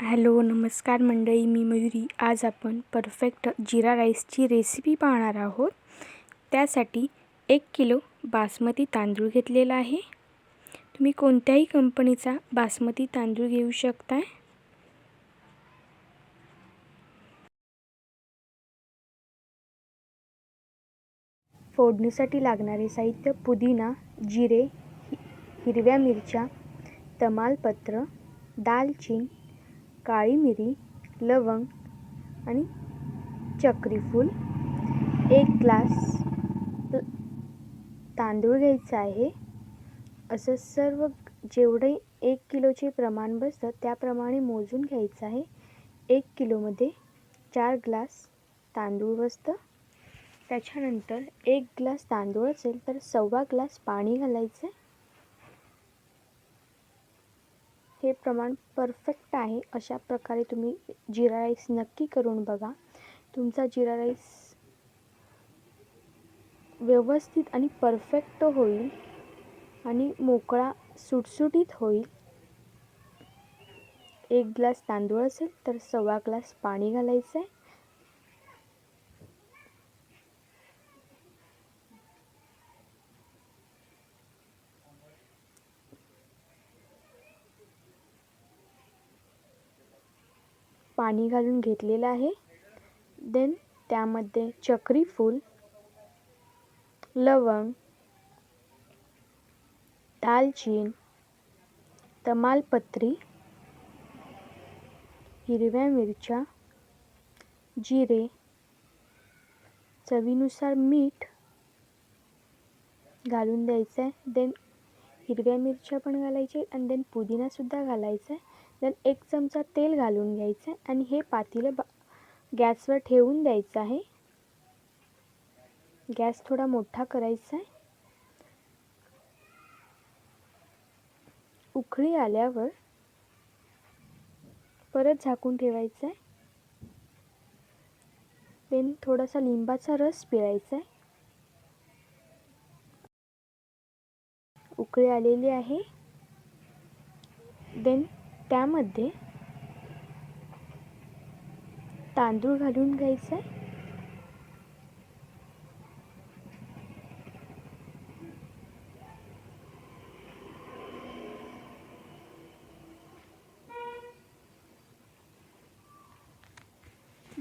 Hello नमस्कार मंडळी मी मयुरी. आज आपण परफेक्ट जिरा राईसची रेसिपी पाहणार आहोत. त्यासाठी एक किलो बासमती तांदूळ घेतलेला आहे. तुम्ही कोणत्याही कंपनीचा बासमती तांदूळ घेऊ शकताय. फोडणीसाठी लागणारे साहित्य पुदिना जिरे हिरव्या मिरच्या तमालपत्र दालचिनी काळी मिरी लवंग आणि चक्रीफूल. एक ग्लास तांदूळ घ्यायचा आहे. असं सर्व जेवढे एक किलोचे प्रमाण बसतं त्याप्रमाणे मोजून घ्यायचं आहे. एक किलोमध्ये चार ग्लास तांदूळ बसतं. त्याच्यानंतर एक ग्लास तांदूळ असेल तर सव्वा ग्लास पाणी घालायचं आहे हे प्रमाण परफेक्ट आहे अशा प्रकारे तुम्ही जिरा राईस नक्की करून बघा. तुमचा जिरा राईस व्यवस्थित आणि परफेक्ट होईल आणि मोकळा सुटसुटीत होईल. एक ग्लास तांदूळ असेल तर सव्वा ग्लास पाणी घालायचं आहे पाणी घालून घेतलेलं आहे. देन त्यामध्ये चक्रीफूल लवंग दालचीन तमालपत्री हिरव्या मिरच्या जिरे चवीनुसार मीठ घालून द्यायचं आहे देन हिरव्या मिरच्या पण घालायच्या आणि देन पुदिनासुद्धा घालायचा आहे देन एक चमचा तेल घालून घ्यायचं आहे आणि हे पातेलं ब गॅसवर ठेवून द्यायचं आहे. गॅस थोडा मोठा करायचा आहे. उकळी आल्यावर परत झाकून ठेवायचं आहे. देन थोडासा लिंबाचा रस पिळायचा आहे. उकळी आलेली आहे. देन त्यामध्ये तांदूळ घालून घ्यायचं आहे.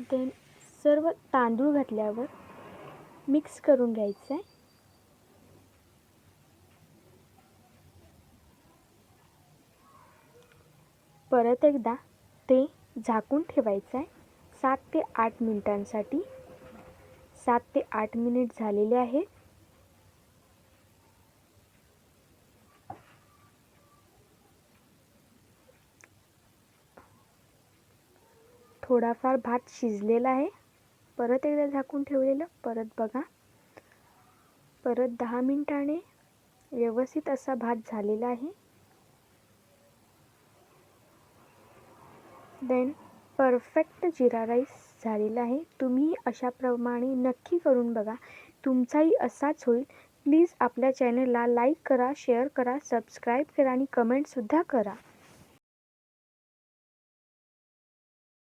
देन सर्व तांदूळ घातल्यावर मिक्स करून घ्यायचं आहे. परत एकदा ते झाकून ठेवायचं आहे सात ते आठ मिनिटांसाठी. सात ते आठ मिनिट झालेले आहेत. थोडाफार भात शिजलेला आहे. परत एकदा झाकून ठेवलेलं. परत बघा. परत दहा मिनिटाने व्यवस्थित असा भात झालेला आहे. देन परफेक्ट जिरा राईस झालेला आहे. तुम्ही अशाप्रमाणे नक्की करून बघा. तुमचाही असाच होईल. प्लीज आपल्या चॅनलला लाईक करा शेअर करा सबस्क्राईब करा आणि कमेंटसुद्धा करा.